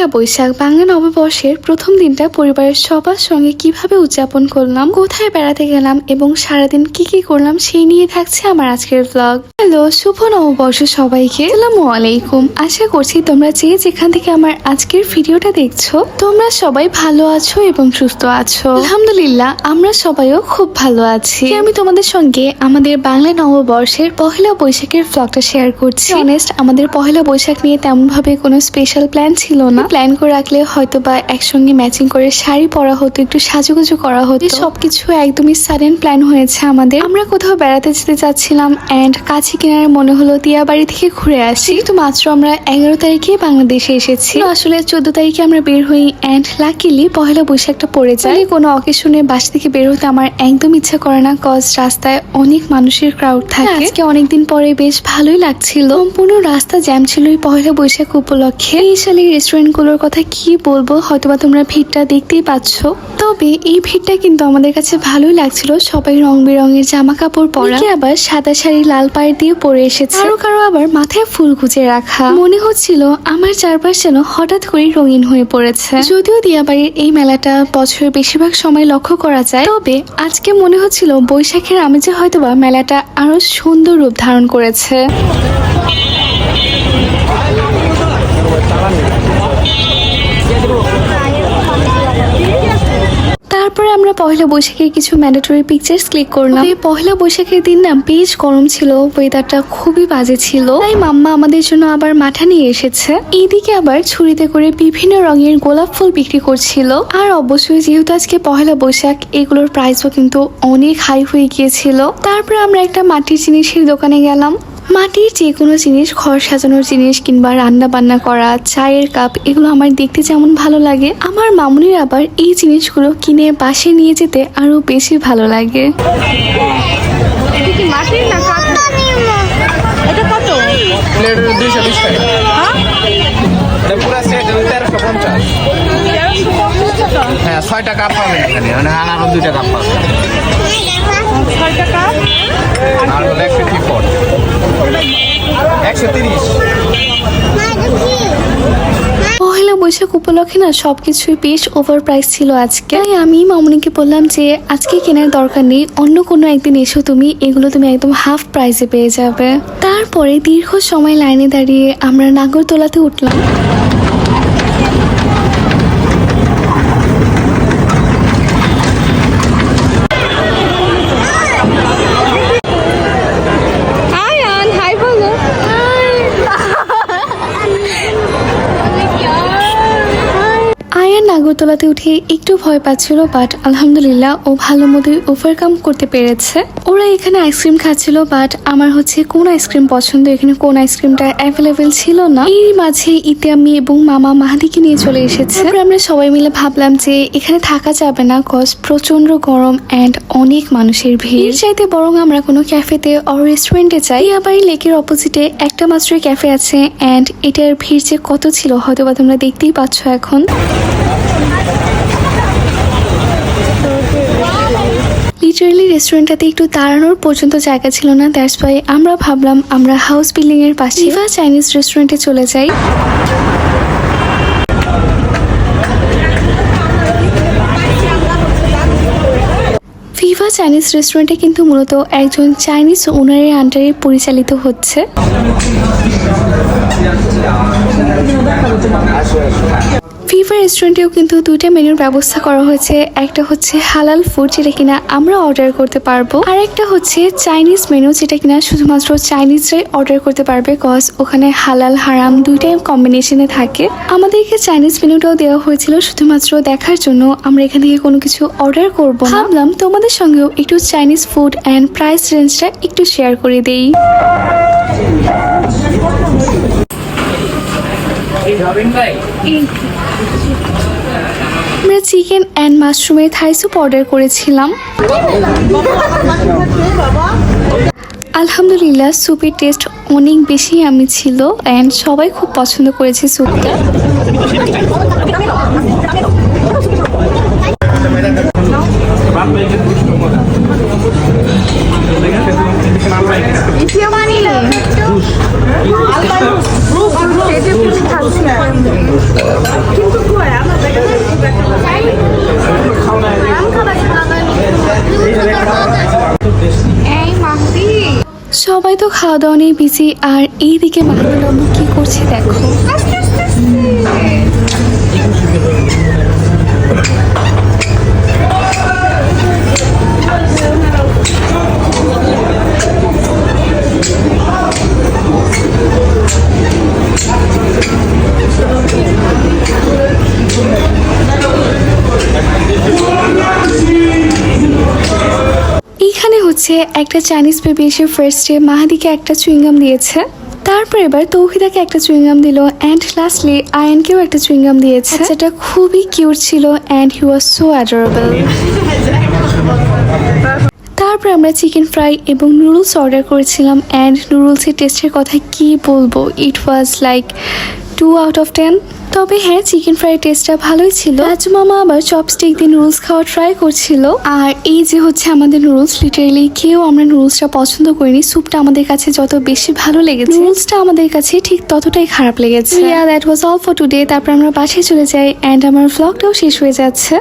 পহেলা বৈশাখ বাংলা নববর্ষের প্রথম দিনটা পরিবারের সবার সঙ্গে কীভাবে উদযাপন করলাম, কোথায় বেড়াতে গেলাম এবং সারাদিন কি কি করলাম সেই নিয়ে থাকছে আমার আজকের ব্লগ হ্যালো, শুভ নববর্ষ সবাইকে। আসসালামু আলাইকুম। আশা করছি তোমরা যে যেখান থেকে আমার আজকের ভিডিওটা দেখছ, তোমরা সবাই ভালো আছো এবং সুস্থ আছো। আলহামদুলিল্লাহ, আমরা সবাইও খুব ভালো আছি। আমি তোমাদের সঙ্গে আমাদের বাংলা নববর্ষের পহেলা বৈশাখের ব্লগটা শেয়ার করছি। অনেস্ট আমাদের পহেলা বৈশাখ নিয়ে তেমন ভাবে কোনো স্পেশাল প্ল্যান ছিল না। প্ল্যান করে রাখলে হয়তো বা একসঙ্গে ম্যাচিং করে শাড়ি পরা হতো, একটু সাজুগুজু করা হতো। সবকিছু একদমই সাডেন প্ল্যান হয়েছে আমাদের। আমরা কোথাও বেড়াতে যেতে চাচ্ছিলাম অ্যান্ড কাছে কিনারে মনে হলো তিয়া বাড়ি থেকে ঘুরে আসি। তো মাত্র আমরা এগারো তারিখে বাংলাদেশে এসেছি। আসলে চোদ্দ তারিখে আমরা বের হই অ্যান্ড লাকিলি পহেলা বৈশাখটা পড়ে যায়। কোনো অকেশনে বাস থেকে বের হতে আমার একদম ইচ্ছা করে না কজ রাস্তায় অনেক মানুষের ক্রাউড থাকে। আজকে অনেকদিন পরে বেশ ভালোই লাগছিল। সম্পূর্ণ রাস্তা জ্যাম ছিল এই পহেলা বৈশাখ উপলক্ষে। এই সালে রেস্টুরেন্টগুলোর কথা কি বলব হয়তোবা তোমরা ভিড়টা দেখতেই পাচ্ছ। তবে এই ভিড়টা কিন্তু আমাদের কাছে ভালোই লাগছিল। সবাই রং বেরঙের জামা কাপড় পরা আবার সাদা শাড়ি লাল পাড় দিয়ে পড়ে এসেছে। কারও কারও আবার মাথায় ফুল গুজে রাখা। মনে হচ্ছিল আমার চারপাশ যেন হঠাৎ করে রঙিন হয়ে পড়েছে। যদিও দিয়াবাড়ির এই মেলাটা বছরের বেশিরভাগ সময় লক্ষ্য করা যায় তবে আজকে মনে হচ্ছিল বৈশাখের আমেজে হয়তোবা মেলাটা আরও সুন্দর রূপ ধারণ করেছে। তারপরে আমরা পয়লা বৈশাখের কিছু ম্যান্ডেটরি পিকচার্স ক্লিক করলাম। এই পয়লা বৈশাখের দিন না বেশ গরম ছিল ওয়েদারটা খুবই বাজে ছিল। তাই মাম্মা আমাদের জন্য আবার মাঠা নিয়ে এসেছে। এইদিকে আবার ছুরিতে করে বিভিন্ন রঙের গোলাপ ফুল বিক্রি করছিল। আর অবশ্যই যেহেতু আজকে পয়লা বৈশাখ, এগুলোর প্রাইসও কিন্তু অনেক হাই হয়ে গিয়েছিল। তারপরে আমরা একটা মাটির জিনিসের দোকানে গেলাম। মাটির যে কোনো জিনিস ঘর সাজানোর জিনিস কিংবা রান্না বান্না করা চায়ের কাপ এগুলো আমার দেখতে যেমন ভালো লাগে। আমার মামুনির আবার এই জিনিসগুলো কিনে বাসে নিয়ে যেতে আরও বেশি ভালো লাগে। হ্যাঁ? ছয়টা কাপ পাবেন এখানে মানে আনারও দুইটা কাপ পাবেন। ছয় টাকা? আর হলো বৈশাখ উপলক্ষে না সবকিছুই বেশ ওভার প্রাইস ছিল আজকে। তাই আমি মামুনিকে বললাম যে, আজকে কেনার দরকার নেই, অন্য কোনো একদিন এসো তুমি, এগুলো তুমি একদম হাফ প্রাইসে পেয়ে যাবে। তারপরে দীর্ঘ সময় লাইনে দাঁড়িয়ে আমরা নাগরতলাতে উঠলাম আয়ান হাই বলো আয়ার নাগরদোলাতে উঠে একটু ভয় পাচ্ছিল বাট আলহামদুলিল্লাহ ও ভালো মতোই ওভারকাম করতে পেরেছে। ওরা এখানে আইসক্রিম খাচ্ছিল বাট আমার হচ্ছে কোন আইসক্রিম পছন্দ? এখানে কোন আইসক্রিমটা অ্যাভেলেবেল ছিল না? এই মাঝে ইতে আমি এবং মামা মাহাদিকে নিয়ে চলে এসেছে। আমরা সবাই মিলে ভাবলাম যে এখানে থাকা যাবে না কজ প্রচণ্ড গরম অ্যান্ড অনেক মানুষের ভিড়। চাইতে বরং আমরা কোনো ক্যাফেতে অর রেস্টুরেন্টে যাই। আবার লেকের অপোজিটে একটা মাত্রই ক্যাফে আছে অ্যান্ড এটার ভিড় যে কত ছিল হয়তো বা তোমরা দেখতেই পাচ্ছ এখন। রেস্টুরেন্টটাতে একটু দাঁড়ানোর পর্যন্ত জায়গা ছিল না দ্যাটস ওয়াই আমরা ভাবলাম আমরা হাউস বিল্ডিং এর পাশে চাইনিজ রেস্টুরেন্টে চলে যাই। ফিভা চাইনিজ রেস্টুরেন্টে কিন্তু মূলত একজন চাইনিজ ওনারের আন্ডারে পরিচালিত হচ্ছে। রেস্টুরেন্টেও কিন্তু দুইটা মেনুর ব্যবস্থা করা হয়েছে। একটা হচ্ছে হালাল ফুড যেটা কিনা আমরা অর্ডার করতে পারব। আর একটা হচ্ছে চাইনিজ মেনু যেটা কিনা শুধুমাত্র চাইনিজরাই অর্ডার করতে পারবে কজ ওখানে হালাল, হারাম দুইটাই কম্বিনেশনে থাকে। আমাদেরকে চাইনিজ মেনুটাও দেওয়া হয়েছিল শুধুমাত্র দেখার জন্য। আমরা এখান থেকে কোনো কিছু অর্ডার করব। ভাবলাম তোমাদের সঙ্গেও একটু চাইনিজ ফুড অ্যান্ড প্রাইস রেঞ্জটা একটু শেয়ার করে দেই। আমরা চিকেন অ্যান্ড মাশরুমের থাই স্যুপ অর্ডার করেছিলাম আলহামদুলিল্লাহ স্যুপের টেস্ট অনেক বেশি আমি ছিল অ্যান্ড সবাই খুব পছন্দ করেছে স্যুপটা খাচ্ছি সবাই তো খাওয়া দাওয়া নিয়ে বিজি আর এইদিকে মাথা আম্মু কি করছে দেখো। হচ্ছে একটা চাইনিজ বেবি এসে ফার্স্টে মাহাদিকে একটা চুইংগাম দিয়েছে। তারপর এবার তৌহিদাকে একটা চুইংগাম দিল অ্যান্ড লাস্টলি আয়নকেও একটা চুইংগাম দিয়েছে। সেটা খুবই কিউট ছিল and he was so adorable তারপর আমরা চিকেন ফ্রাই এবং নুডলস অর্ডার করেছিলাম অ্যান্ড নুডলসের টেস্টের কথা কি বলব? It was like two out of ten তবে হ্যাঁ চিকেন ফ্রাই টেস্টটা ভালোই ছিল। রাজু মামা আবার চপস্টিক দিয়ে নুডলস খাওয়া ট্রাই করছিল। আর এই যে হচ্ছে আমাদের নুডলস লিটারেলি কেউ আমরা নুডলসটা পছন্দ করিনি। স্যুপটা আমাদের কাছে যত বেশি ভালো লেগেছে নুডলসটা আমাদের কাছে ঠিক ততটাই খারাপ লেগেছে। That was all for today তারপর আমরা বাসায় চলে যাই অ্যান্ড আমার ফ্লগটাও শেষ হয়ে যাচ্ছে।